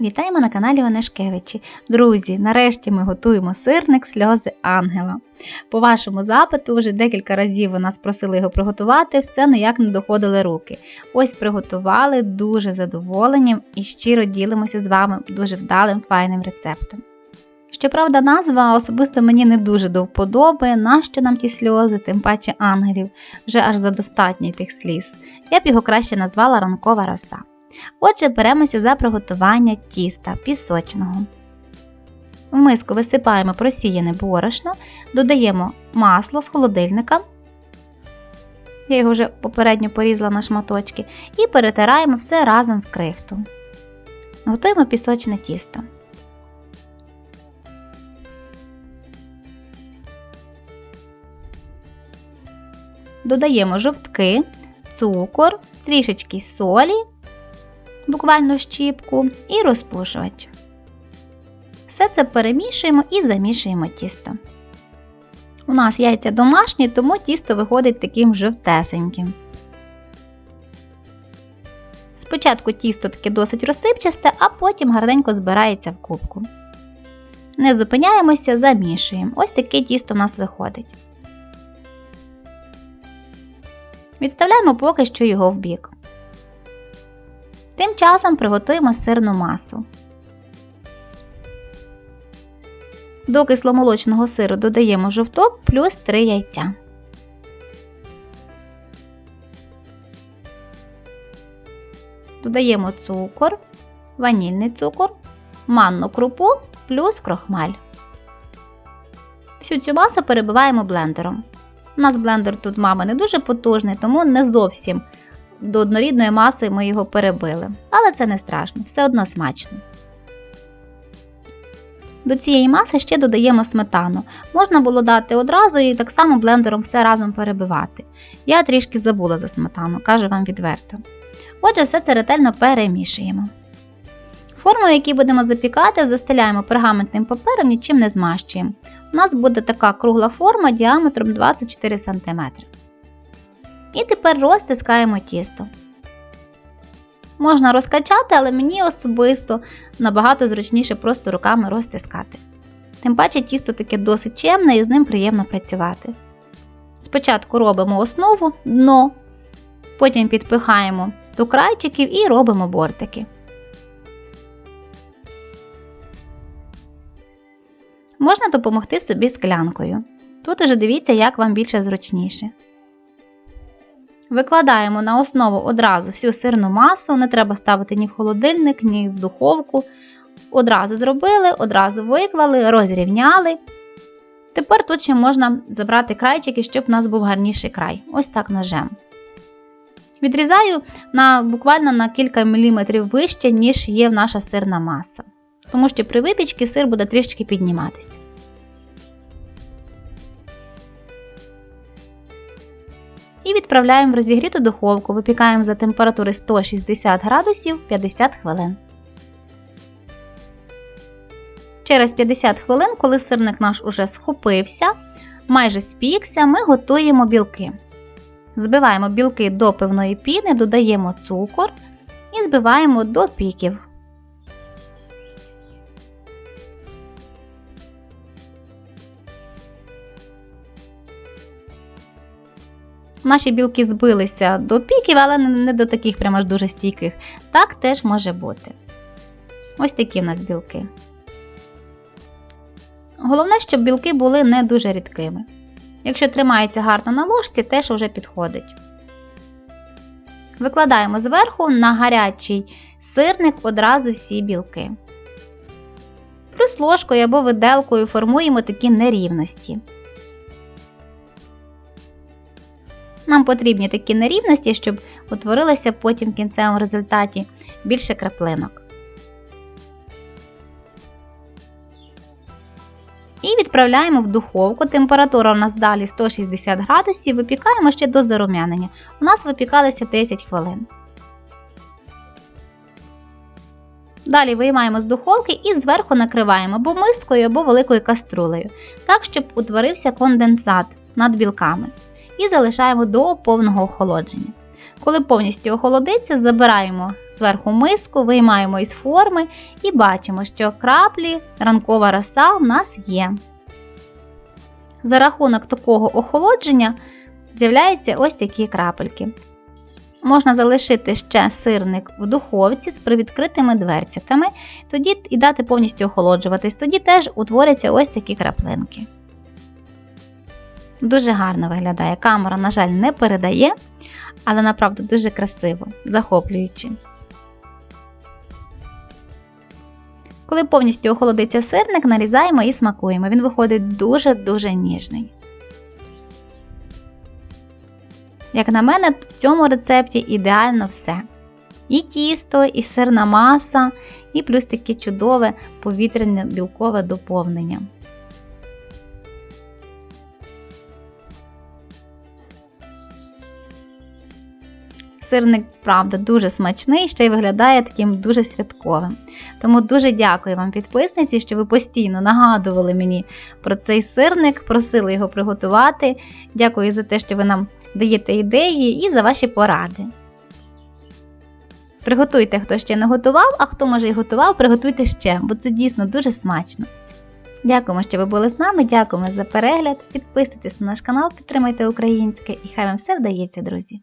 Вітаємо на каналі Онешкевичі. Друзі, нарешті ми готуємо сирник сльози ангела. По вашому запиту, вже декілька разів ви нас просили його приготувати, все ніяк не доходили руки. Ось приготували дуже задоволенням і щиро ділимося з вами дуже вдалим файним рецептом. Щоправда, назва особисто мені не дуже до вподоби, нащо нам ті сльози, тим паче ангелів, вже аж задостатньо тих сліз. Я б його краще назвала ранкова роса. Отже, беремося за приготування тіста пісочного. В миску висипаємо просіяне борошно, додаємо масло з холодильника. Я його вже попередньо порізала на шматочки, і перетираємо все разом в крихту. Готуємо пісочне тісто. Додаємо жовтки, цукор, трішечки солі буквально щіпку і розпушувач. Все це перемішуємо і замішуємо тісто. У нас яйця домашні, тому тісто виходить таким жовтесеньким. Спочатку тісто таке досить розсипчасте, а потім гарненько збирається в кубку. Не зупиняємося, замішуємо. Ось таке тісто у нас виходить. Відставляємо поки що його в бік. Тим часом приготуємо сирну масу. До кисломолочного сиру додаємо жовток плюс 3 яйця. Додаємо цукор, ванільний цукор, манну крупу плюс крохмаль. Всю цю масу перебиваємо блендером. У нас блендер тут мама не дуже потужний, тому не зовсім до однорідної маси ми його перебили. Але це не страшно, все одно смачно. До цієї маси ще додаємо сметану. Можна було дати одразу і так само блендером все разом перебивати. Я трішки забула за сметану, кажу вам відверто. Отже, все це ретельно перемішуємо. Форму, в якій будемо запікати, застеляємо пергаментним папером, нічим не змащуємо. У нас буде така кругла форма діаметром 24 см. І тепер розтискаємо тісто. Можна розкачати, але мені особисто набагато зручніше просто руками розтискати. Тим паче тісто таке досить чемне і з ним приємно працювати. Спочатку робимо основу дно, потім підпихаємо до крайчиків і робимо бортики. Можна допомогти собі склянкою. Тут уже дивіться, як вам більше зручніше. Викладаємо на основу одразу всю сирну масу, не треба ставити ні в холодильник, ні в духовку. Одразу зробили, одразу виклали, розрівняли. Тепер тут ще можна забрати крайчики, щоб у нас був гарніший край. Ось так ножем. Відрізаю на, буквально на кілька міліметрів вище, ніж є наша сирна маса. Тому що при випічці сир буде трішки підніматися. І відправляємо в розігріту духовку, випікаємо за температури 160 градусів 50 хвилин. Через 50 хвилин, коли сирник наш уже схопився, майже спікся, ми готуємо білки. Збиваємо білки до пивної піни, додаємо цукор і збиваємо до піків. Наші білки збилися до піків, але не до таких прямо ж дуже стійких. Так теж може бути. Ось такі в нас білки. Головне, щоб білки були не дуже рідкими. Якщо тримається гарно на ложці, теж вже підходить. Викладаємо зверху на гарячий сирник одразу всі білки. Плюс ложкою або виделкою формуємо такі нерівності. Нам потрібні такі нерівності, щоб утворилося потім в кінцевому результаті більше краплинок. І відправляємо в духовку. Температура у нас далі 160 градусів, випікаємо ще до зарум'янення. У нас випікалося 10 хвилин. Далі виймаємо з духовки і зверху накриваємо або мискою, або великою каструлею, так, щоб утворився конденсат над білками і залишаємо до повного охолодження. Коли повністю охолодиться, забираємо зверху миску, виймаємо із форми і бачимо, що краплі ранкова роса в нас є. За рахунок такого охолодження з'являються ось такі крапельки. Можна залишити ще сирник в духовці з привідкритими дверцятами, тоді і дати повністю охолоджуватись, тоді теж утворяться ось такі краплинки. Дуже гарно виглядає. Камера, на жаль, не передає, але направду дуже красиво, захоплюючи. Коли повністю охолодиться сирник, нарізаємо і смакуємо. Він виходить дуже-дуже ніжний. Як на мене, в цьому рецепті ідеально все. І тісто, і сирна маса, і плюс таке чудове повітряне білкове доповнення. Сирник, правда, дуже смачний, ще й виглядає таким дуже святковим. Тому дуже дякую вам, підписниці, що ви постійно нагадували мені про цей сирник, просили його приготувати. Дякую за те, що ви нам даєте ідеї і за ваші поради. Приготуйте, хто ще не готував, а хто може і готував, приготуйте ще, бо це дійсно дуже смачно. Дякуємо, що ви були з нами, дякуємо за перегляд. Підписуйтесь на наш канал, підтримайте українське і хай вам все вдається, друзі!